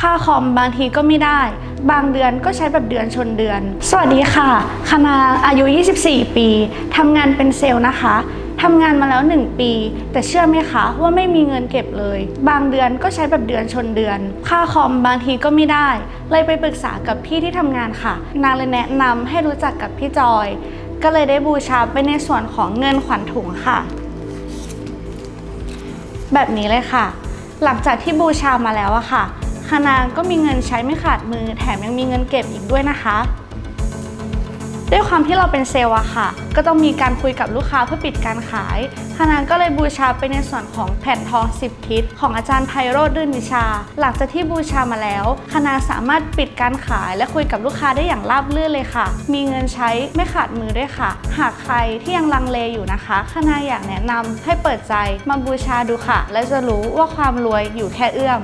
ค่าคอมบางทีก็ไม่ได้ บางเดือนก็ใช้แบบเดือนชนเดือน สวัสดีค่ะ คณาอายุ 24 ปี ทำงานเป็นเซลล์นะคะทำงานมาแล้ว 1 ปี แต่เชื่อไหมคะว่าไม่มีเงินเก็บเลย บางเดือนก็ใช้แบบเดือนชนเดือน ค่าคอมบางทีก็ไม่ได้ เลยไปปรึกษากับพี่ที่ทำงานค่ะ นางเลยแนะนำให้รู้จักกับพี่จอย ก็เลยได้บูชาไปในส่วนของเงินขวัญถุงค่ะ แบบนี้เลยค่ะ หลังจากที่บูชามาแล้วอะค่ะ คณาก็มีเงินใช้ไม่ขาดมือ แถมยังมีเงินเก็บอีกด้วยนะคะ ด้วยความที่เราเป็นเซลล์อะค่ะ ก็ต้องมีการคุยกับลูกค้าเพื่อปิดการขายคณาก็เลยบูชาไปในส่วนของแผ่นทอง 10 ทิศของอาจารย์ไพโรธรื่นวิชา หลังจากที่บูชามาแล้วคณาสามารถปิดการขาย และคุยกับลูกค้าได้อย่างราบรื่นเลยค่ะ มีเงินใช้ไม่ขาดมือด้วยค่ะ หากใครที่ยังลังเลอยู่นะคะคณาอยากแนะนำให้เปิดใจมาบูชาดูค่ะ และจะรู้ว่าความรวยอยู่แค่เอื้อม